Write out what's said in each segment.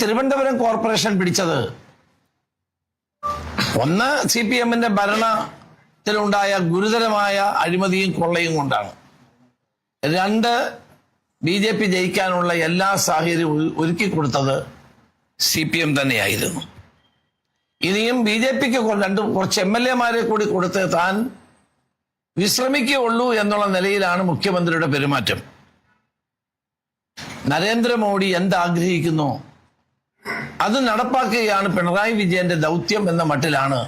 Thiruvananthapuram corporation പിടിച്ചത്? ഒന്ന് C P എമ്മിന്റെ ഭരണത്തിലുണ്ടായ ഗുരുതരമായ അഴിമതിയും കൊള്ളയും കൊണ്ടാണ്. രണ്ട് ബി ജെ പി ജയിക്കാനുള്ള എല്ലാ സാഹചര്യവും ഒരുക്കി കൊടുത്തത് സി പി എം തന്നെയായിരുന്നു. ഇനിയും ബി ജെ പിക്ക് രണ്ട് കുറച്ച് എം എൽ എമാരെ കൂടി കൊടുത്ത് താൻ വിശ്രമിക്കുകയുള്ളൂ എന്നുള്ള നിലയിലാണ് മുഖ്യമന്ത്രിയുടെ പെരുമാറ്റം. നരേന്ദ്രമോദി എന്താഗ്രഹിക്കുന്നു അത് നടപ്പാക്കുകയാണ് പിണറായി വിജയന്റെ ദൗത്യം എന്ന മട്ടിലാണ്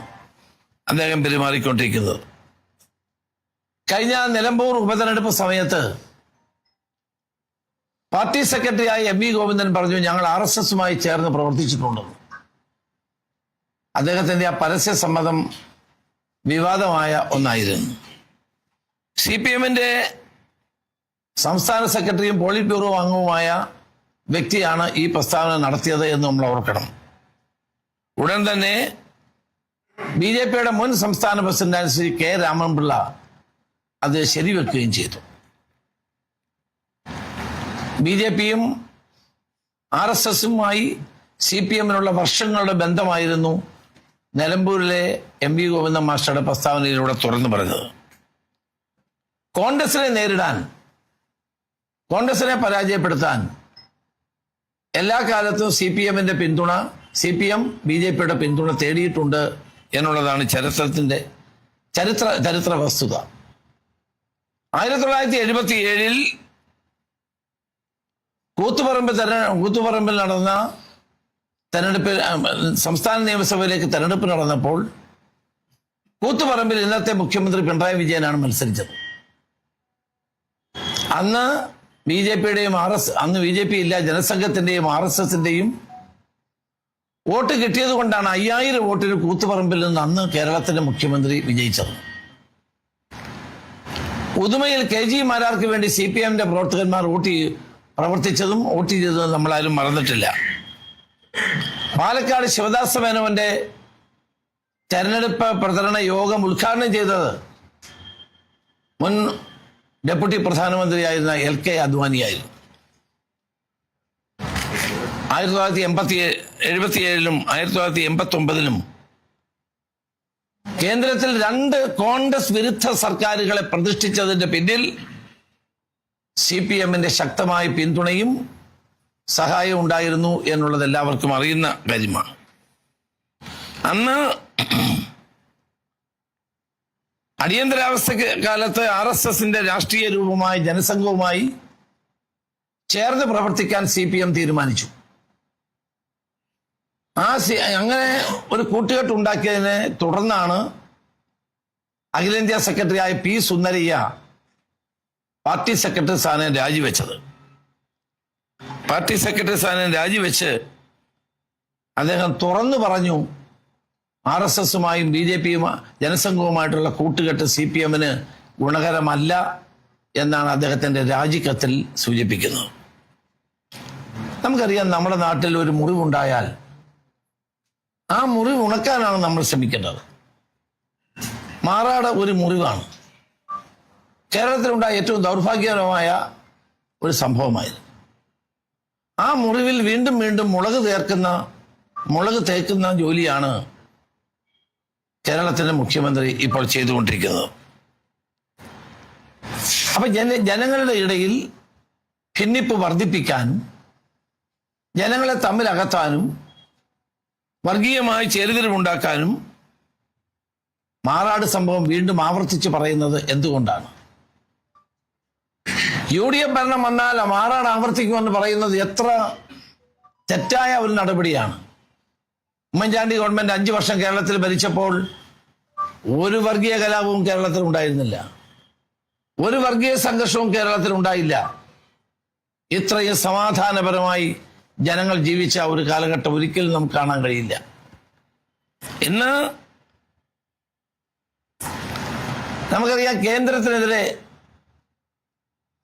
അദ്ദേഹം പെരുമാറിക്കൊണ്ടിരിക്കുന്നത്. കഴിഞ്ഞ നിലമ്പൂർ ഉപതെരഞ്ഞെടുപ്പ് സമയത്ത് പാർട്ടി സെക്രട്ടറിയായ എം വി ഗോവിന്ദൻ പറഞ്ഞു ഞങ്ങൾ ആർ എസ് എസുമായി ചേർന്ന് പ്രവർത്തിച്ചിട്ടുണ്ടെന്ന് അദ്ദേഹത്തിന്റെ ആ പരസ്യ സമ്മതം വിവാദമായ ഒന്നായിരുന്നു. സി പി എമ്മിന്റെ സംസ്ഥാന സെക്രട്ടറിയും പോളിറ്റ് ബ്യൂറോ അംഗവുമായ വ്യക്തിയാണ് ഈ പ്രസ്താവന നടത്തിയത് എന്ന് നമ്മൾ ഓർക്കണം ഉടൻ തന്നെ ബി ജെ പിയുടെ മുൻ സംസ്ഥാന പ്രസിഡന്റ് ശ്രീ കെ രാമൻപിള്ള അത് ശരിവെക്കുകയും ചെയ്തു. ബി ജെ പിയും ആർ എസ് എസുമായി സി പി എമ്മിനുള്ള വർഷങ്ങളുടെ ബന്ധമായിരുന്നു നിലമ്പൂരിലെ എം വി ഗോവിന്ദ മാസ്റ്ററുടെ പ്രസ്താവനയിലൂടെ തുറന്നു പറഞ്ഞത്. കോൺഗ്രസിനെ നേരിടാൻ കോൺഗ്രസിനെ പരാജയപ്പെടുത്താൻ എല്ലാ കാലത്തും സി പി എമ്മിന്റെ പിന്തുണ C P M B J പിയുടെ പിന്തുണ തേടിയിട്ടുണ്ട് എന്നുള്ളതാണ് ചരിത്രത്തിന്റെ ചരിത്ര ചരിത്ര വസ്തുത. ആയിരത്തി തൊള്ളായിരത്തി എഴുപത്തി ഏഴിൽ കൂത്തുപറമ്പ് കൂത്തുപറമ്പിൽ നടന്ന തെരഞ്ഞെടുപ്പിൽ സംസ്ഥാന നിയമസഭയിലേക്ക് തെരഞ്ഞെടുപ്പ് നടന്നപ്പോൾ കൂത്തുപറമ്പിൽ ഇന്നത്തെ മുഖ്യമന്ത്രി പിണറായി വിജയനാണ് മത്സരിച്ചത്. അന്ന് ബി ജെ പിയുടെയും ആർ എസ് അന്ന് ബി ജെ പി ഇല്ല ജനസംഘത്തിന്റെയും ആർ എസ് എസിന്റെയും വോട്ട് കിട്ടിയത് കൊണ്ടാണ് അയ്യായിരം വോട്ടിന് കൂത്തുപറമ്പിൽ നിന്ന് അന്ന് കേരളത്തിന്റെ മുഖ്യമന്ത്രി വിജയിച്ചത്. പുതുമയിൽ കെ ജി മാരാർക്ക് വേണ്ടി സി പി എമ്മിന്റെ പ്രവർത്തകന്മാർ വോട്ട് പ്രവർത്തിച്ചതും വോട്ട് ചെയ്തതും നമ്മളാരും മറന്നിട്ടില്ല. പാലക്കാട് ശിവദാസ മേനോന്റെ തെരഞ്ഞെടുപ്പ് പ്രചരണ യോഗം ഉദ്ഘാടനം ചെയ്തത് ഡെപ്യൂട്ടി പ്രധാനമന്ത്രിയായിരുന്ന എൽ കെ അദ്വാനിയായിരുന്നു. ആയിരത്തി തൊള്ളായിരത്തി എൺപത്തി എഴുപത്തി ഏഴിലും ആയിരത്തി തൊള്ളായിരത്തി എൺപത്തി ഒമ്പതിലും കേന്ദ്രത്തിൽ രണ്ട് കോൺഗ്രസ് വിരുദ്ധ സർക്കാരുകളെ പ്രതിഷ്ഠിച്ചതിന്റെ പിന്നിൽ സി പി എമ്മിന്റെ ശക്തമായ പിന്തുണയും സഹായം ഉണ്ടായിരുന്നു എന്നുള്ളത് എല്ലാവർക്കും അറിയുന്ന കാര്യമാണ്. അന്ന് അടിയന്തരാവസ്ഥ കാലത്ത് ആർ എസ് എസിന്റെ രാഷ്ട്രീയ രൂപമായി ജനസംഘവുമായി ചേർന്ന് പ്രവർത്തിക്കാൻ സി പി എം തീരുമാനിച്ചു. ആ സി- അങ്ങനെ ഒരു കൂട്ടുകെട്ട് ഉണ്ടാക്കിയതിനെ തുടർന്നാണ് അഖിലേന്ത്യാ സെക്രട്ടറിയായ പി സുന്ദരയ്യ പാർട്ടി സെക്രട്ടറി സ്ഥാനം രാജിവെച്ചത്. പാർട്ടി സെക്രട്ടറി സ്ഥാനം രാജിവെച്ച് അദ്ദേഹം തുറന്നു പറഞ്ഞു ആർ എസ് എസുമായും ബി ജെ പിയും ജനസംഘവുമായിട്ടുള്ള കൂട്ടുകെട്ട് സി പി എമ്മിന് ഗുണകരമല്ല എന്നാണ് അദ്ദേഹത്തിന്റെ രാജിക്കത്തിൽ സൂചിപ്പിക്കുന്നത്. നമുക്കറിയാം നമ്മുടെ നാട്ടിൽ ഒരു മുറിവുണ്ടായാൽ ആ മുറിവ് ഉണക്കാനാണ് നമ്മൾ ശ്രമിക്കേണ്ടത്. മാറാട ഒരു മുറിവാണ്. കേരളത്തിലുണ്ടായ ഏറ്റവും ദൗർഭാഗ്യകരമായ ഒരു സംഭവമായിരുന്നു. ആ മുറിവിൽ വീണ്ടും വീണ്ടും മുളക് തേർക്കുന്ന മുളക് തേക്കുന്ന ജോലിയാണ് കേരളത്തിന്റെ മുഖ്യമന്ത്രി ഇപ്പോൾ ചെയ്തുകൊണ്ടിരിക്കുന്നത് അപ്പൊ ജന ജനങ്ങളുടെ ഇടയിൽ ഭിന്നിപ്പ് വർദ്ധിപ്പിക്കാനും ജനങ്ങളെ തമ്മിൽ അകത്താനും വർഗീയമായി ചേരുതിരിവുണ്ടാക്കാനും മാറാട് സംഭവം വീണ്ടും ആവർത്തിച്ച് പറയുന്നത് എന്തുകൊണ്ടാണ്? യു ഡി എഫ് ഭരണം വന്നാൽ മാറാട് ആവർത്തിക്കുമെന്ന് പറയുന്നത് എത്ര തെറ്റായ ഒരു നടപടിയാണ്. ഉമ്മൻചാണ്ടി ഗവൺമെന്റ് അഞ്ചു വർഷം കേരളത്തിൽ ഭരിച്ചപ്പോൾ ഒരു വർഗീയ കലാപവും കേരളത്തിൽ ഉണ്ടായിരുന്നില്ല. ഒരു വർഗീയ സംഘർഷവും കേരളത്തിൽ ഉണ്ടായില്ല. ഇത്രയും സമാധാനപരമായി ജനങ്ങൾ ജീവിച്ച ഒരു കാലഘട്ടം ഒരിക്കലും നമുക്ക് കാണാൻ കഴിയില്ല. ഇന്ന് നമുക്കറിയാം കേന്ദ്രത്തിനെതിരെ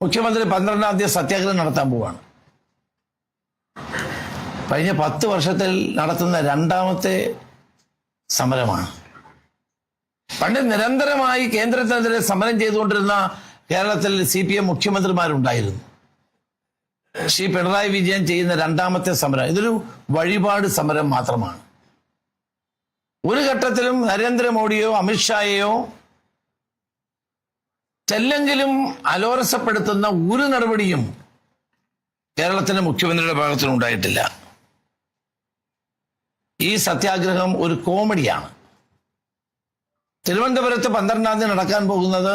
മുഖ്യമന്ത്രി പന്ത്രണ്ടാം തീയതി സത്യാഗ്രഹം നടത്താൻ പോവാണ്. കഴിഞ്ഞ പത്ത് വർഷത്തിൽ നടത്തുന്ന രണ്ടാമത്തെ സമരമാണ്. പണ്ട് നിരന്തരമായി കേന്ദ്രത്തിനെതിരെ സമരം ചെയ്തുകൊണ്ടിരുന്ന കേരളത്തിൽ സി പി എം മുഖ്യമന്ത്രിമാരുണ്ടായിരുന്നു. ശ്രീ പിണറായി വിജയൻ ചെയ്യുന്ന രണ്ടാമത്തെ സമരം. ഇതൊരു വഴിപാട് സമരം മാത്രമാണ്. ഒരു ഘട്ടത്തിലും നരേന്ദ്രമോദിയോ അമിത്ഷായെയോ ചെല്ലെങ്കിലും അലോരസപ്പെടുത്തുന്ന ഒരു നടപടിയും കേരളത്തിന്റെ മുഖ്യമന്ത്രിയുടെ ഭാഗത്തുനിന്ന് ഉണ്ടായിട്ടില്ല ഈ സത്യാഗ്രഹം ഒരു കോമഡിയാണ്. തിരുവനന്തപുരത്ത് പന്ത്രണ്ടാം തീയതി നടക്കാൻ പോകുന്നത്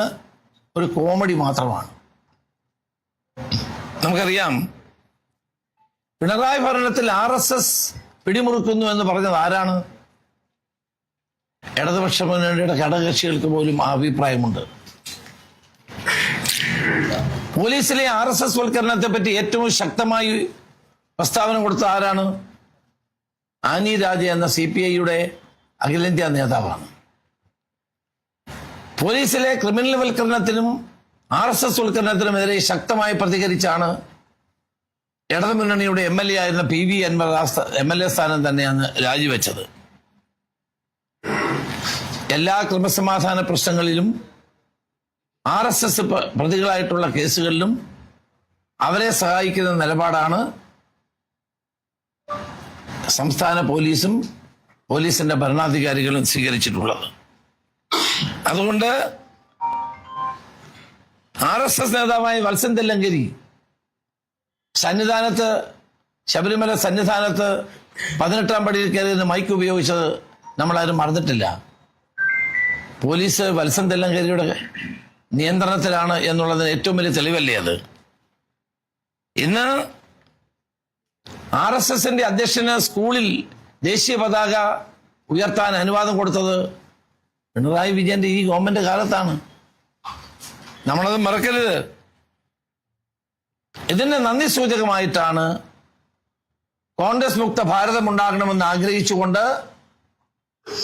ഒരു കോമഡി മാത്രമാണ്. നമുക്കറിയാം പിണറായി ഭരണത്തിൽ ആർ എസ് എസ് പിടിമുറുക്കുന്നു എന്ന് പറഞ്ഞത് ആരാണ്? ഇടതുപക്ഷ മുന്നണിയുടെ ഘടകകക്ഷികൾക്ക് പോലും ആ അഭിപ്രായമുണ്ട്. പോലീസിലെ ആർ എസ് എസ് വൽക്കരണത്തെ പറ്റി ഏറ്റവും ശക്തമായി പ്രസ്താവന കൊടുത്ത ആരാണ്? ആനി രാജ എന്ന സി പി ഐയുടെ അഖിലേന്ത്യാ നേതാവാണ്. പോലീസിലെ ക്രിമിനൽ വൽക്കരണത്തിനും ആർ എസ് എസ് വൽക്കരണത്തിനുമെതിരെ ശക്തമായി പ്രതികരിച്ചാണ് ഇടതുമുന്നണിയുടെ എം എൽ എ ആയിരുന്ന P V Anvar M L A സ്ഥാനം തന്നെയാണ് രാജിവെച്ചത്. എല്ലാ ക്രമസമാധാന പ്രശ്നങ്ങളിലും ആർ എസ് എസ് പ്രതികളായിട്ടുള്ള കേസുകളിലും അവരെ സഹായിക്കുന്ന നിലപാടാണ് സംസ്ഥാന പോലീസും പോലീസിന്റെ ഭരണാധികാരികളും സ്വീകരിച്ചിട്ടുള്ളത്. അതുകൊണ്ട് ആർ എസ് എസ് നേതാവായ വത്സൻ തെല്ലങ്കരി സന്നിധാനത്ത് ശബരിമല സന്നിധാനത്ത് പതിനെട്ടാം പടിയിൽ കയറി മൈക്ക് ഉപയോഗിച്ചത് നമ്മളാരും മറന്നിട്ടില്ല. പോലീസ് വത്സൻ തെല്ലങ്കരിയുടെ നിയന്ത്രണത്തിലാണ് എന്നുള്ളതിന് ഏറ്റവും വലിയ തെളിവല്ലേ അത്? ഇന്ന് ആർ എസ് എസിന്റെ അധ്യക്ഷന് സ്കൂളിൽ ദേശീയ പതാക ഉയർത്താൻ അനുവാദം കൊടുത്തത് പിണറായി വിജയന്റെ ഈ ഗവൺമെന്റ് കാലത്താണ്. നമ്മളത് മറക്കരുത്. ഇതിന്റെ നന്ദി സൂചകമായിട്ടാണ് കോൺഗ്രസ് മുക്ത ഭാരതം ഉണ്ടാകണമെന്ന് ആഗ്രഹിച്ചുകൊണ്ട്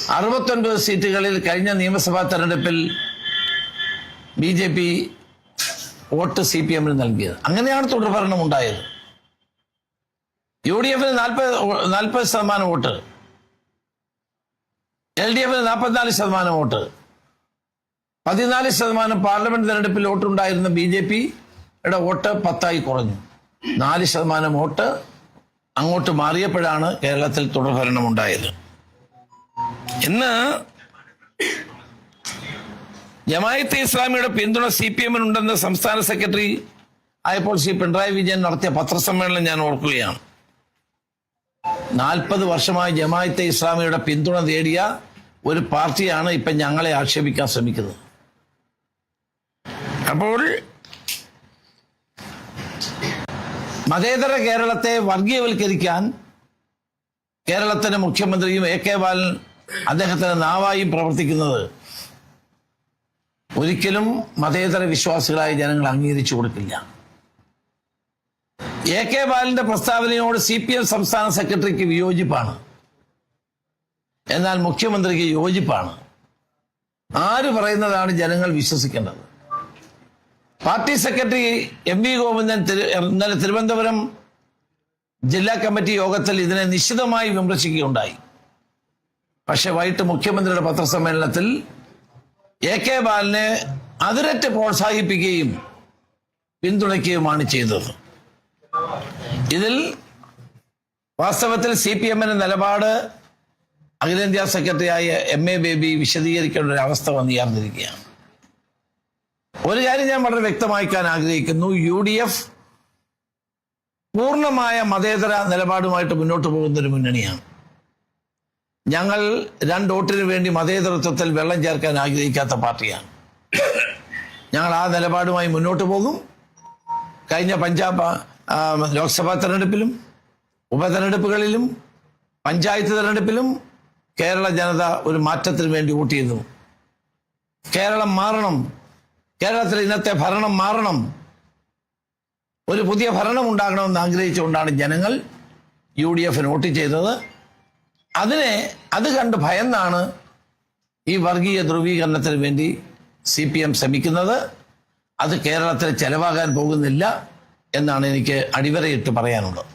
അറുപത്തൊൻപത് സീറ്റുകളിൽ കഴിഞ്ഞ നിയമസഭാ തെരഞ്ഞെടുപ്പിൽ B J P vote C P എമ്മിന് നൽകിയത്. അങ്ങനെയാണ് തുടർഭരണം ഉണ്ടായത്. യു ഡി എഫിന് നാൽപ്പത് നാൽപ്പത് ശതമാനം വോട്ട്. എൽ ഡി എഫിന് നാൽപ്പത്തിനാല് ശതമാനം വോട്ട്. പതിനാല് ശതമാനം പാർലമെന്റ് തെരഞ്ഞെടുപ്പിൽ വോട്ടുണ്ടായിരുന്ന ബി ജെ പിയുടെ വോട്ട് പത്തായി കുറഞ്ഞു. നാല് ശതമാനം വോട്ട് അങ്ങോട്ട് മാറിയപ്പോഴാണ് കേരളത്തിൽ തുടർഭരണം ഉണ്ടായത് ഇന്ന് ജമായത്തെ ഇസ്ലാമിയുടെ പിന്തുണ സി പി എമ്മിനുണ്ടെന്ന് സംസ്ഥാന സെക്രട്ടറി ആയപ്പോൾ ശ്രീ പിണറായി വിജയൻ നടത്തിയ പത്രസമ്മേളനം ഞാൻ ഓർക്കുകയാണ്. നാൽപ്പത് വർഷമായി ജമായത്തെ ഇസ്ലാമിയുടെ പിന്തുണ നേടിയ ഒരു പാർട്ടിയാണ് ഇപ്പൊ ഞങ്ങളെ ആക്ഷേപിക്കാൻ ശ്രമിക്കുന്നത്. അപ്പോൾ മതേതര കേരളത്തെ വർഗീയവൽക്കരിക്കാൻ കേരളത്തിന്റെ മുഖ്യമന്ത്രിയും എ കെ ബാലൻ അദ്ദേഹത്തിന്റെ നാവായും പ്രവർത്തിക്കുന്നത് ഒരിക്കലും മതേതര വിശ്വാസികളായ ജനങ്ങൾ അംഗീകരിച്ചു കൊടുക്കില്ല. എ കെ ബാലന്റെ പ്രസ്താവനയോട് സി പി എം സംസ്ഥാന സെക്രട്ടറിക്ക് വിയോജിപ്പാണ്. എന്നാൽ മുഖ്യമന്ത്രിക്ക് യോജിപ്പാണ്. ആര് പറയുന്നതാണ് ജനങ്ങൾ വിശ്വസിക്കേണ്ടത്? Party secretary M V Govindan ഇന്നലെ തിരുവനന്തപുരം ജില്ലാ കമ്മിറ്റി യോഗത്തിൽ ഇതിനെ നിശ്ചിതമായി വിമർശിക്കുകയുണ്ടായി. പക്ഷെ വൈകിട്ട് മുഖ്യമന്ത്രിയുടെ പത്രസമ്മേളനത്തിൽ എ കെ ബാലനെ അതിരറ്റ് പ്രോത്സാഹിപ്പിക്കുകയും പിന്തുണയ്ക്കുകയുമാണ് ചെയ്തത്. ഇതിൽ വാസ്തവത്തിൽ സി പി എമ്മിന്റെ നിലപാട് അഖിലേന്ത്യാ സെക്രട്ടറിയായ എം എ ബേബി വിശദീകരിക്കേണ്ട ഒരു അവസ്ഥ വന്നിയാർന്നിരിക്കുകയാണ് ഒരു കാര്യം ഞാൻ വളരെ വ്യക്തമാക്കാൻ ആഗ്രഹിക്കുന്നു. യു ഡി എഫ് പൂർണമായ മതേതര നിലപാടുമായിട്ട് മുന്നോട്ട് പോകുന്ന ഒരു മുന്നണിയാണ്. ഞങ്ങൾ രണ്ട് വോട്ടിന് വേണ്ടി മതേതരത്വത്തിൽ വെള്ളം ചേർക്കാൻ ആഗ്രഹിക്കാത്ത പാർട്ടിയാണ്. ഞങ്ങൾ ആ നിലപാടുമായി മുന്നോട്ട് പോകും. കഴിഞ്ഞ പഞ്ചാബ് ലോക്സഭാ തെരഞ്ഞെടുപ്പിലും ഉപതെരഞ്ഞെടുപ്പുകളിലും പഞ്ചായത്ത് തെരഞ്ഞെടുപ്പിലും കേരള ജനത ഒരു മാറ്റത്തിന് വേണ്ടി വോട്ട് ചെയ്തു കേരളം മാറണം. കേരളത്തിലെ ഇന്നത്തെ ഭരണം മാറണം. ഒരു പുതിയ ഭരണം ഉണ്ടാകണമെന്ന് ആഗ്രഹിച്ചുകൊണ്ടാണ് ജനങ്ങൾ യു ഡി എഫിന് വോട്ട് ചെയ്തത്. അതിനെ അത് കണ്ട് ഭയന്നാണ് ഈ വർഗീയ ധ്രുവീകരണത്തിന് വേണ്ടി സി പി എം ശ്രമിക്കുന്നത്. അത് കേരളത്തിൽ ചെലവാകാൻ പോകുന്നില്ല. എന്നാണ് എനിക്ക് അടിവരയിട്ട് പറയാനുള്ളത്.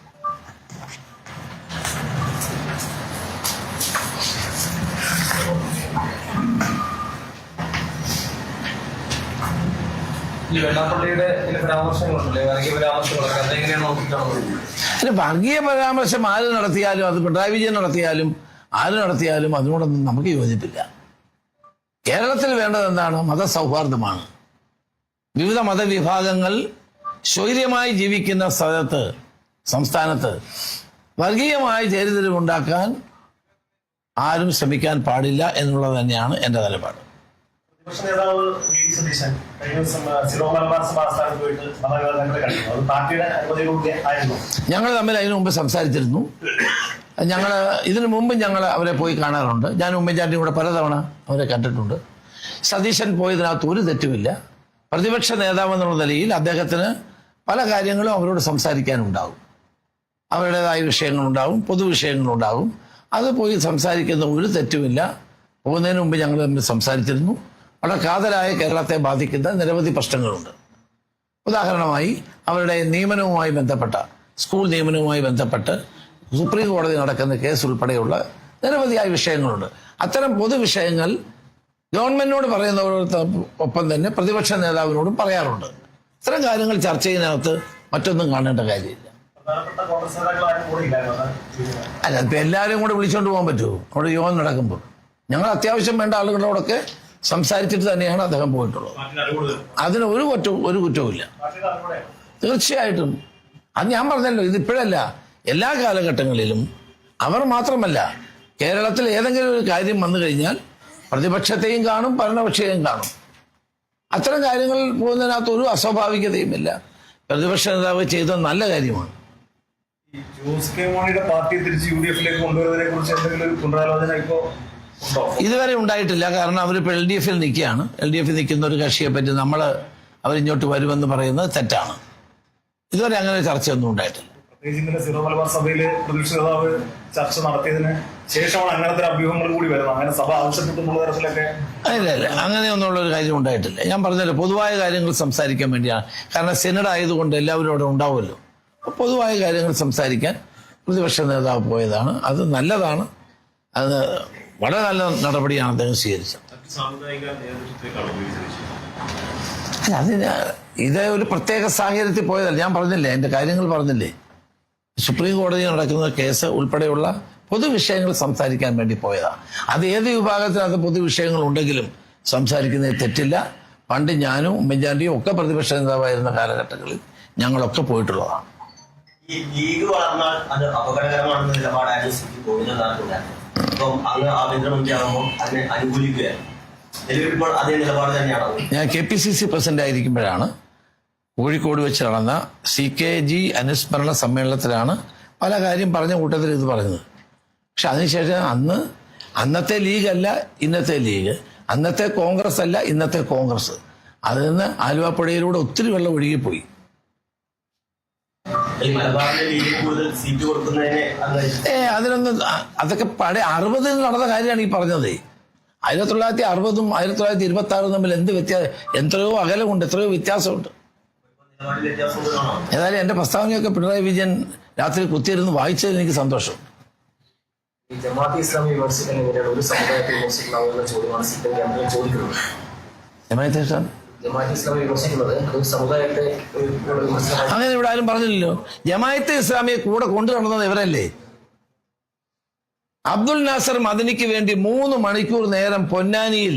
അല്ല വർഗീയ പരാമർശം ആര് നടത്തിയാലും അത് പിണറായി വിജയൻ നടത്തിയാലും ആര് നടത്തിയാലും അതിനോടൊന്നും നമുക്ക് യോജിപ്പില്ല. കേരളത്തിൽ വേണ്ടത് എന്താണ്? മതസൗഹാർദ്ദമാണ്. വിവിധ മതവിഭാഗങ്ങൾ സ്വൈര്യമായി ജീവിക്കുന്ന സ്ഥലത്ത് സംസ്ഥാനത്ത് വർഗീയമായ ചേരിതിരിവുണ്ടാക്കാൻ ആരും ശ്രമിക്കാൻ പാടില്ല എന്നുള്ളത് തന്നെയാണ് എന്റെ നിലപാട്. പ്രതിപക്ഷ നേതാവ് വി ഡി സതീശൻ കഴിഞ്ഞ ദിവസം ആ, സിറോ മലബാർ സഭ ആസ്ഥാനത്ത് പോയിട്ട് മതവിവാദങ്ങളെ കണ്ടു അത് പാർട്ടിയുടെ ആയിരുന്നു. ഞങ്ങൾ തമ്മിൽ അതിനു മുമ്പ് സംസാരിച്ചിരുന്നു. ഞങ്ങൾ ഇതിനു മുമ്പ് ഞങ്ങൾ അവരെ പോയി കാണാറുണ്ട്. ഞാൻ ഉമ്മൻചാണ്ടിയും കൂടെ പലതവണ അവരെ കണ്ടിട്ടുണ്ട്. സതീശൻ പോയതിനകത്ത് ഒരു തെറ്റുമില്ല. പ്രതിപക്ഷ നേതാവ് എന്നുള്ള നിലയിൽ അദ്ദേഹത്തിന് പല കാര്യങ്ങളും അവരോട് സംസാരിക്കാനുണ്ടാവും. അവരുടേതായ വിഷയങ്ങളുണ്ടാവും പൊതുവിഷയങ്ങളുണ്ടാവും അത് പോയി സംസാരിക്കുന്ന ഒരു തെറ്റുമില്ല. പോകുന്നതിന് മുമ്പ് ഞങ്ങൾ തമ്മിൽ സംസാരിച്ചിരുന്നു. വളരെ കാതലായ കേരളത്തെ ബാധിക്കുന്ന നിരവധി പ്രശ്നങ്ങളുണ്ട്. ഉദാഹരണമായി അവരുടെ നിയമനവുമായി ബന്ധപ്പെട്ട സ്കൂൾ നിയമനവുമായി ബന്ധപ്പെട്ട് സുപ്രീം കോടതി നടക്കുന്ന കേസ് ഉൾപ്പെടെയുള്ള നിരവധിയായ വിഷയങ്ങളുണ്ട്. അത്തരം പൊതുവിഷയങ്ങൾ ഗവൺമെന്റിനോട് പറയുന്നവരോടൊപ്പം തന്നെ പ്രതിപക്ഷ നേതാവിനോടും പറയാറുണ്ട്. ഇത്തരം കാര്യങ്ങൾ ചർച്ച ചെയ്യുന്നതിനകത്ത് മറ്റൊന്നും കാണേണ്ട കാര്യമില്ല. അല്ല ഇപ്പം എല്ലാവരും കൂടെ വിളിച്ചുകൊണ്ട് പോകാൻ പറ്റുമോ? അവിടെ യോഗം നടക്കുമ്പോൾ. ഞങ്ങൾ അത്യാവശ്യം വേണ്ട ആളുകളോടൊക്കെ സംസാരിച്ചിട്ട് തന്നെയാണ് അദ്ദേഹം പോയിട്ടുള്ളത്. അതിന് ഒരു കുറ്റവും ഒരു കുറ്റവുമില്ല ഇല്ല. തീർച്ചയായിട്ടും. അത് ഞാൻ പറഞ്ഞല്ലോ ഇത് ഇപ്പോഴല്ല. എല്ലാ കാലഘട്ടങ്ങളിലും അവർ മാത്രമല്ല കേരളത്തിൽ ഏതെങ്കിലും ഒരു കാര്യം വന്നു കഴിഞ്ഞാൽ പ്രതിപക്ഷത്തെയും കാണും ഭരണപക്ഷത്തെയും കാണും. അത്തരം കാര്യങ്ങൾ പോകുന്നതിനകത്ത് ഒരു അസ്വാഭാവികതയുമില്ല. പ്രതിപക്ഷ നേതാവ് ചെയ്ത നല്ല കാര്യമാണ്. ഈ ജോസ് കെ മാണിയുടെ പാർട്ടി തിരിച്ച് യു ഡി എഫിലേക്ക് കൊണ്ടുവരുന്നതിനെ കുറിച്ച് എന്തെങ്കിലും പുനരാലോചന ഇപ്പോ ഉണ്ടോ? ഇതുവരെ ഉണ്ടായിട്ടില്ല. കാരണം അവരിപ്പോൾ എൽ ഡി എഫിൽ നിൽക്കുകയാണ്. എൽ ഡി എഫിൽ നിൽക്കുന്ന ഒരു കക്ഷിയെ പറ്റി നമ്മൾ അവരിങ്ങോട്ട് വരുമെന്ന് പറയുന്നത് തെറ്റാണ്. ഇതുവരെ അങ്ങനെ ചർച്ചയൊന്നും ഉണ്ടായിട്ടില്ല. പ്രത്യേകിച്ച് ഇന്നലെ സിറോ മലബാർ സഭയിൽ പ്രതിപക്ഷ നേതാവ് ചർച്ച നടത്തിയതിന് ശേഷമാണ് അങ്ങനത്തെ അഭ്യൂഹങ്ങൾ കൂടി വരുന്നത്. അങ്ങനെ സഭ ആവശ്യപ്പെട്ടുള്ള തരത്തിലൊക്കെ അല്ല അല്ല. അങ്ങനെയൊന്നുള്ള ഒരു കാര്യം ഉണ്ടായിട്ടില്ല. ഞാൻ പറഞ്ഞല്ലോ പൊതുവായ കാര്യങ്ങൾ സംസാരിക്കാൻ വേണ്ടിയാണ്. കാരണം സെനഡ് ആയതുകൊണ്ട് എല്ലാവരും അവിടെ ഉണ്ടാവുമല്ലോ. അപ്പോൾ പൊതുവായ കാര്യങ്ങൾ സംസാരിക്കാൻ പ്രതിപക്ഷ നേതാവ് പോയതാണ്. അത് നല്ലതാണ്. അത് വളരെ നല്ല നടപടിയാണ് അദ്ദേഹം സ്വീകരിച്ചത്. അതിന് ഇത് ഒരു പ്രത്യേക സാഹചര്യത്തിൽ പോയതല്ല. ഞാൻ പറഞ്ഞില്ലേ എന്റെ കാര്യങ്ങൾ പറഞ്ഞില്ലേ? സുപ്രീം കോടതി നടക്കുന്ന കേസ് ഉൾപ്പെടെയുള്ള പൊതുവിഷയങ്ങൾ സംസാരിക്കാൻ വേണ്ടി പോയതാണ് അത് ഏത് വിഭാഗത്തിനകത്ത് പൊതുവിഷയങ്ങൾ ഉണ്ടെങ്കിലും സംസാരിക്കുന്നതിൽ തെറ്റില്ല. പണ്ട് ഞാനും ഉമ്മൻചാണ്ടിയും ഒക്കെ പ്രതിപക്ഷ നേതാവായിരുന്ന കാലഘട്ടങ്ങളിൽ ഞങ്ങളൊക്കെ പോയിട്ടുള്ളതാണ് ഈ ലീഗ് വളർന്നാൽ അത് അപകടകരമാണെന്ന നിലപാടായിരുന്നു സിറ്റി ഗോവിന്ദനാഥുണ്ടായിരുന്നത് അപ്പം അങ്ങ് ആഭ്യന്തരമന്ത്രിയാകുമ്പോൾ അതിനെ അനുകൂലിക്കുകയാണ്. നിലവിൽ ഇപ്പോൾ അതേ നിലപാട് തന്നെയാണോ? ഞാൻ K P C C president ആയിരിക്കുമ്പോഴാണ് Kozhikode വെച്ച് നടന്ന സി കെ ജി അനുസ്മരണ സമ്മേളനത്തിലാണ് പല കാര്യം പറഞ്ഞ കൂട്ടത്തിൽ ഇത് പറഞ്ഞത്. പക്ഷെ അതിനുശേഷം അന്ന് അന്നത്തെ ലീഗ് അല്ല ഇന്നത്തെ ലീഗ്. അന്നത്തെ കോൺഗ്രസ് അല്ല ഇന്നത്തെ കോൺഗ്രസ്. അതിൽ നിന്ന് ആലുവാപ്പുഴയിലൂടെ ഒത്തിരി വെള്ളം ഒഴുകിപ്പോയി. ഏ അതിനൊന്നും അതൊക്കെ പഴയ അറുപതിൽ നടന്ന കാര്യമാണ് ഈ പറഞ്ഞത്. ആയിരത്തി തൊള്ളായിരത്തി അറുപതും ആയിരത്തി തൊള്ളായിരത്തി ഇരുപത്തി ആറും തമ്മിൽ എന്ത് വ്യത്യാസം എത്രയോ അകലമുണ്ട് എത്രയോ വ്യത്യാസമുണ്ട്. ഏതായാലും എന്റെ പ്രസ്താവനയൊക്കെ പിണറായി വിജയൻ രാത്രി കുത്തിയിരുന്ന് വായിച്ചതിൽ എനിക്ക് സന്തോഷം. ഈ ജമാഅത്ത് ഇസ്ലാമി വിമർശിക്കാൻ എങ്ങനെയാണ് ഒരു സമുദായത്തെ വിമർശിക്കാവുന്ന ചോദ്യമാണ് സി പി എം ചോദിക്കുന്നത് ജമാഅത്തെ ഇസ്ലാമി ജമാഅത്ത് ഇസ്ലാമി വിമർശിക്കുന്നത് ഒരു സമുദായത്തെ ഒരു ഒരു വിമർശനമായി അങ്ങനെ ഇവിടെ ആരും പറഞ്ഞില്ലല്ലോ. ജമായത്തെ ഇസ്ലാമിയെ കൂടെ കൊണ്ടു നടന്നത് ഇവരല്ലേ? അബ്ദുൽ നാസർ മദനിക്ക് വേണ്ടി മൂന്ന് മണിക്കൂർ നേരം പൊന്നാനിയിൽ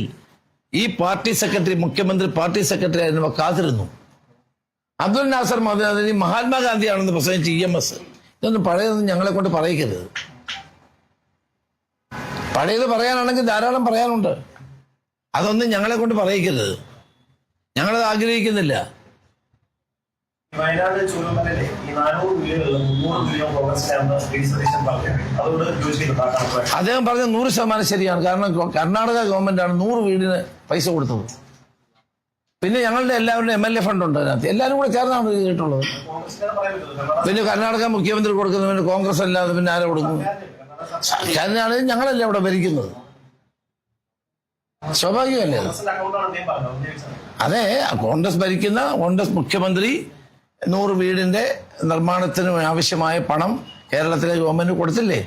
ഈ പാർട്ടി സെക്രട്ടറി മുഖ്യമന്ത്രി പാർട്ടി സെക്രട്ടറി ആയിരുന്നവ കാത്തിരുന്നു. അബ്ദുൽ നാസർ മദനി മഹാത്മാഗാന്ധിയാണെന്ന് പ്രസംഗിച്ച ഇ എം എസ്. ഇതൊന്നും പഴയതൊന്നും ഞങ്ങളെ കൊണ്ട് പറയിക്കരുത് പഴയത് പറയാനാണെങ്കിൽ ധാരാളം പറയാനുണ്ട്. അതൊന്നും ഞങ്ങളെ കൊണ്ട് പറയിക്കരുത് ഞങ്ങളത് ആഗ്രഹിക്കുന്നില്ല. ഈ വയനാട് ചൂരൽമലയിലെ ഈ നാനൂറ് വീടുകളിൽ മുന്നൂറ് വീടുകൾ അതോട് അദ്ദേഹം പറഞ്ഞ നൂറ് ശതമാനം ശരിയാണ്. കാരണം കർണാടക ഗവൺമെന്റ് ആണ് നൂറ് വീടിന് പൈസ കൊടുത്തത്. പിന്നെ ഞങ്ങളുടെ എല്ലാവരുടെയും എം എൽ എ ഫണ്ട് ഉണ്ട് അതിനകത്ത്. എല്ലാവരും കൂടെ ചേർന്നാണ് ചെയ്തിട്ടുള്ളത്. പിന്നെ കർണാടക മുഖ്യമന്ത്രി കൊടുക്കുന്നത് പിന്നെ കോൺഗ്രസ് അല്ലാതെ പിന്നെ ആരെ കൊടുക്കും? അതിനാണ് ഞങ്ങളല്ലേ അവിടെ ഭരിക്കുന്നത്. സ്വാഭാവികമല്ലേ അതെ? കോൺഗ്രസ് ഭരിക്കുന്ന കോൺഗ്രസ് മുഖ്യമന്ത്രി നൂറ് വീടിന്റെ നിർമ്മാണത്തിന് ആവശ്യമായ പണം കേരളത്തിലെ ഗവൺമെന്റ് കൊടുത്തില്ലേ?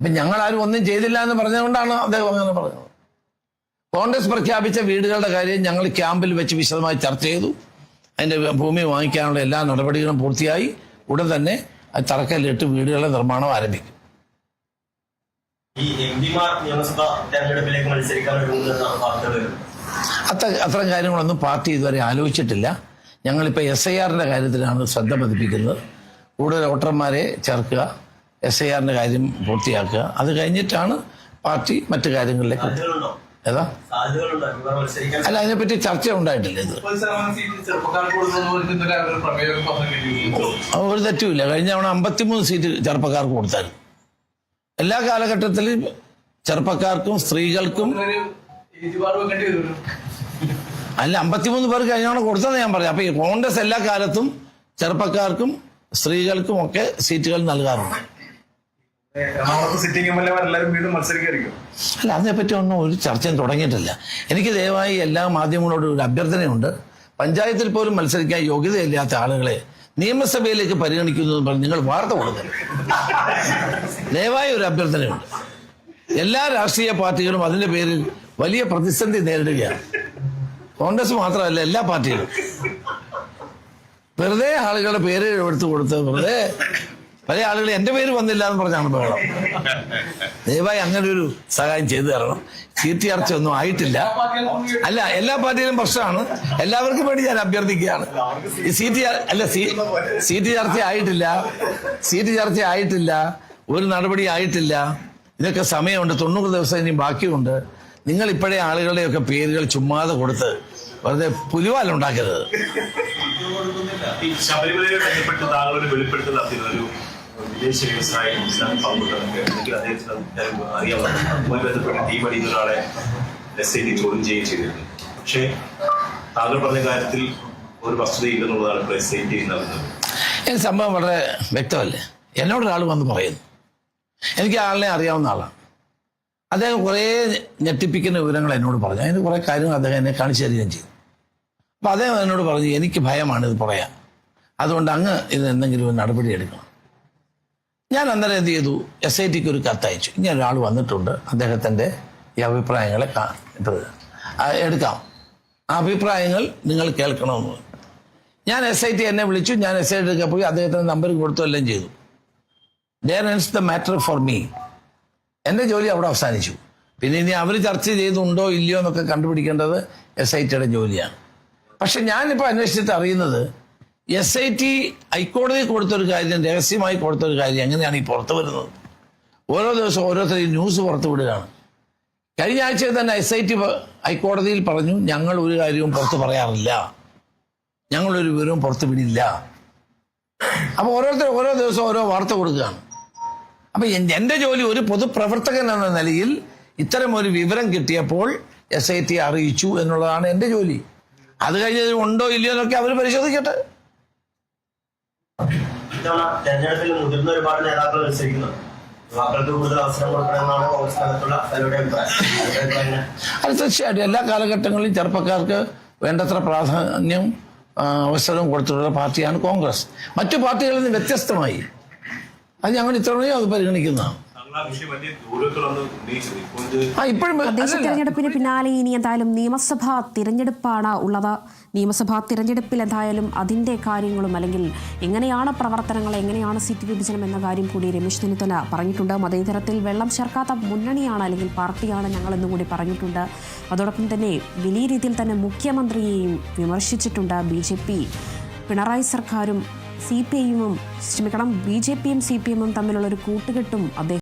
അപ്പൊ ഞങ്ങൾ ആരും ഒന്നും ചെയ്തില്ല എന്ന് പറഞ്ഞതുകൊണ്ടാണ് അദ്ദേഹം അങ്ങനെ പറഞ്ഞത്. കോൺഗ്രസ് പ്രഖ്യാപിച്ച വീടുകളുടെ കാര്യം ഞങ്ങൾ ക്യാമ്പിൽ വെച്ച് വിശദമായി ചർച്ച ചെയ്തു. അതിന്റെ ഭൂമി വാങ്ങിക്കാനുള്ള എല്ലാ നടപടികളും പൂർത്തിയായി. ഉടൻ തന്നെ അത് തറക്കല്ലിട്ട് വീടുകളുടെ നിർമ്മാണം ആരംഭിക്കും. ഈ എം പിമാർ നിയമസഭാ തെരഞ്ഞെടുപ്പിലേക്ക് മത്സരിക്കാൻ ഒരുങ്ങുന്നതെന്നാണ് വാർത്തകൾ അത്ര അത്തരം കാര്യങ്ങളൊന്നും പാർട്ടി ഇതുവരെ ആലോചിച്ചിട്ടില്ല. ഞങ്ങളിപ്പോൾ എസ് ഐ ആറിന്റെ കാര്യത്തിലാണ് ശ്രദ്ധ പതിപ്പിക്കുന്നത്. കൂടുതൽ വോട്ടർമാരെ ചേർക്കുക എസ് ഐ ആറിന്റെ കാര്യം പൂർത്തിയാക്കുക. അത് കഴിഞ്ഞിട്ടാണ് പാർട്ടി മറ്റു കാര്യങ്ങളിലേക്ക് ഏതാ? അല്ല അതിനെപ്പറ്റി ചർച്ച ഉണ്ടായിട്ടില്ല ഇത്. ഒരു തെറ്റുമില്ല. കഴിഞ്ഞ തവണ അമ്പത്തിമൂന്ന് സീറ്റ് ചെറുപ്പക്കാർക്ക് കൊടുത്താൽ എല്ലാ കാലഘട്ടത്തിലും ചെറുപ്പക്കാർക്കും സ്ത്രീകൾക്കും അല്ല അമ്പത്തിമൂന്ന് പേർക്ക് കഴിഞ്ഞ തവണ കൊടുത്തതെന്ന് ഞാൻ പറഞ്ഞു അപ്പൊ ഈ കോൺഗ്രസ് എല്ലാ കാലത്തും ചെറുപ്പക്കാർക്കും സ്ത്രീകൾക്കും ഒക്കെ സീറ്റുകൾ നൽകാറുണ്ട്. അല്ല അതിനെപ്പറ്റി ഒന്നും ഒരു ചർച്ചയും തുടങ്ങിയിട്ടില്ല. എനിക്ക് ദയവായി എല്ലാ മാധ്യമങ്ങളോടും ഒരു അഭ്യർത്ഥനയുണ്ട്. പഞ്ചായത്തിൽ പോലും മത്സരിക്കാൻ യോഗ്യതയില്ലാത്ത ആളുകളെ നിയമസഭയിലേക്ക് പരിഗണിക്കുന്നു എന്ന് പറഞ്ഞ് നിങ്ങൾ വാർത്ത കൊടുക്കരുത്. ദയവായി ഒരു അഭ്യർത്ഥനയുണ്ട്. എല്ലാ രാഷ്ട്രീയ പാർട്ടികളും അതിന്റെ പേരിൽ വലിയ പ്രതിസന്ധി നേരിടുകയാണ്. കോൺഗ്രസ് മാത്രമല്ല എല്ലാ പാർട്ടികളും. വെറുതെ ആളുകളുടെ പേര് എടുത്തു കൊടുത്ത് വെറുതെ പല ആളുകൾ എന്റെ പേര് വന്നില്ല എന്ന് പറഞ്ഞാണ് ബഹളം. ദയവായി അങ്ങനെ ഒരു സഹായം ചെയ്തു തരണം. ചർച്ച ഒന്നും ആയിട്ടില്ല. അല്ല എല്ലാ പാർട്ടിയിലും പ്രശ്നമാണ്. എല്ലാവർക്കും വേണ്ടി ഞാൻ അഭ്യർത്ഥിക്കുകയാണ്. ഈ സീറ്റ് അല്ല സീറ്റ് ചർച്ച ആയിട്ടില്ല. സീറ്റ് ചർച്ച ആയിട്ടില്ല. ഒരു നടപടി ആയിട്ടില്ല. ഇതൊക്കെ സമയമുണ്ട്. തൊണ്ണൂറ് ദിവസം ഇനി ബാക്കിയുണ്ട്. നിങ്ങൾ ഇപ്പോഴേ ആളുകളുടെയൊക്കെ പേരുകൾ ചുമ്മാതെ കൊടുത്ത് വെറുതെ പുലിവാലുണ്ടാക്കരുത്. ഉണ്ടാക്കരുത് വിദേശ വ്യവസായി ഇസ്ലാമിക് പങ്കുണ്ടെന്നൊക്കെ എനിക്ക് അദ്ദേഹത്തിന് അത് അറിയാവുന്ന അതുമായി ബന്ധപ്പെട്ട് ടീം അടിയുന്ന ഒരാളെ ടി ചോദ്യം ചെയ്യുകയും ചെയ്തിരുന്നു പക്ഷേ താങ്കൾ പറഞ്ഞ കാര്യത്തിൽ ഒരു വസ്തുതയില്ലെന്നുള്ളതാണ് ടി നൽകുന്നത് സംഭവം വളരെ വ്യക്തമല്ലേ? എന്നോട് ഒരാൾ വന്ന് പറയുന്നു. എനിക്ക് ആളിനെ അറിയാവുന്ന ആളാണ്. അദ്ദേഹം കുറേ ഞെട്ടിപ്പിക്കുന്ന വിവരങ്ങൾ എന്നോട് പറഞ്ഞു. അതിന് കുറേ കാര്യങ്ങൾ അദ്ദേഹം എന്നെ കാണിച്ചു തരികയും ചെയ്തു. അപ്പോൾ അദ്ദേഹം എന്നോട് പറഞ്ഞു എനിക്ക് ഭയമാണ് ഇത് പറയാൻ. അതുകൊണ്ട് അങ്ങ് ഇത് എന്തെങ്കിലും നടപടി എടുക്കണം. ഞാൻ അന്നേരം എന്ത് ചെയ്തു? എസ് ഐ ടിക്ക് ഒരു കത്തയച്ചു ഇങ്ങനെ ഒരാൾ വന്നിട്ടുണ്ട്. അദ്ദേഹത്തിന്റെ ഈ അഭിപ്രായങ്ങളെ കാണിട്ട് എടുക്കാം. അഭിപ്രായങ്ങൾ നിങ്ങൾ കേൾക്കണമെന്ന്. ഞാൻ എസ് ഐ ടി എന്നെ വിളിച്ചു. ഞാൻ എസ് ഐ ടിക്ക് പോയി. അദ്ദേഹത്തിന് നമ്പർ കൊടുത്തു. എല്ലാം ചെയ്തു. There ends the matter for me എന്റെ ജോലി അവിടെ അവസാനിച്ചു. പിന്നെ ഇനി അവർ ചർച്ച ചെയ്തുണ്ടോ ഇല്ലയോ എന്നൊക്കെ കണ്ടുപിടിക്കേണ്ടത് എസ് ഐ ടിയുടെ ജോലിയാണ്. പക്ഷെ ഞാനിപ്പോൾ അന്വേഷിച്ചിട്ട് അറിയുന്നത് എസ് ഐ ടി ഹൈക്കോടതി കൊടുത്തൊരു കാര്യം രഹസ്യമായി കൊടുത്തൊരു കാര്യം എങ്ങനെയാണ് ഈ പുറത്തു വരുന്നത്? ഓരോ ദിവസവും ഓരോരുത്തർ ന്യൂസ് പുറത്തു വിടുകയാണ്. കഴിഞ്ഞ ആഴ്ച തന്നെ എസ് ഐ ടി ഹൈക്കോടതിയിൽ പറഞ്ഞു ഞങ്ങൾ ഒരു കാര്യവും പുറത്ത് പറയാറില്ല. ഞങ്ങളൊരു വിവരവും പുറത്തു വിടില്ല. അപ്പൊ ഓരോരുത്തർ ഓരോ ദിവസം ഓരോ വാർത്ത കൊടുക്കുകയാണ്. അപ്പൊ എന്റെ ജോലി ഒരു പൊതുപ്രവർത്തകൻ എന്ന നിലയിൽ ഇത്തരം ഒരു വിവരം കിട്ടിയപ്പോൾ എസ് ഐ ടി അറിയിച്ചു എന്നുള്ളതാണ് എന്റെ ജോലി. അത് കഴിഞ്ഞ് ഉണ്ടോ ഇല്ലയോ എന്നൊക്കെ അവർ പരിശോധിക്കട്ടെ. ഇത്തവണ തെരഞ്ഞെടുപ്പിൽ മുതിർന്ന ഒരുപാട് നേതാക്കൾ അഭിപ്രായം. അത് തീർച്ചയായിട്ടും. എല്ലാ കാലഘട്ടങ്ങളിലും ചെറുപ്പക്കാർക്ക് വേണ്ടത്ര പ്രാധാന്യം അവസരം കൊടുത്തിട്ടുള്ള പാർട്ടിയാണ് കോൺഗ്രസ്. മറ്റു പാർട്ടികളിൽ നിന്ന് വ്യത്യസ്തമായി. അത് ഞങ്ങൾ ഇത്തവണയും അത് പരിഗണിക്കുന്നതാണ്. ഇപ്പോഴും തദ്ദേശ. തെരഞ്ഞെടുപ്പിന് പിന്നാലെ ഇനി എന്തായാലും നിയമസഭാ തിരഞ്ഞെടുപ്പാണ് ഉള്ളത്. നിയമസഭാ തിരഞ്ഞെടുപ്പിൽ എന്തായാലും അതിന്റെ കാര്യങ്ങളും അല്ലെങ്കിൽ എങ്ങനെയാണ് പ്രവർത്തനങ്ങൾ എങ്ങനെയാണ് സീറ്റ് വിഭജനം എന്ന കാര്യം കൂടി രമേശ് ചെന്നിത്തല പറഞ്ഞിട്ടുണ്ട്. മതേതരത്തിൽ വെള്ളം ചേർക്കാത്ത മുന്നണിയാണ് അല്ലെങ്കിൽ പാർട്ടിയാണ് ഞങ്ങൾ എന്നും കൂടി പറഞ്ഞിട്ടുണ്ട്. അതോടൊപ്പം തന്നെ വലിയ രീതിയിൽ തന്നെ മുഖ്യമന്ത്രിയെയും വിമർശിച്ചിട്ടുണ്ട് ബി ജെ പി. പിണറായി സർക്കാരും സി പി ഐയും ക്ഷമിക്കണം ബി ജെ പിയും സി പി എമ്മും തമ്മിലുള്ളൊരു കൂട്ടുകെട്ടും അദ്ദേഹം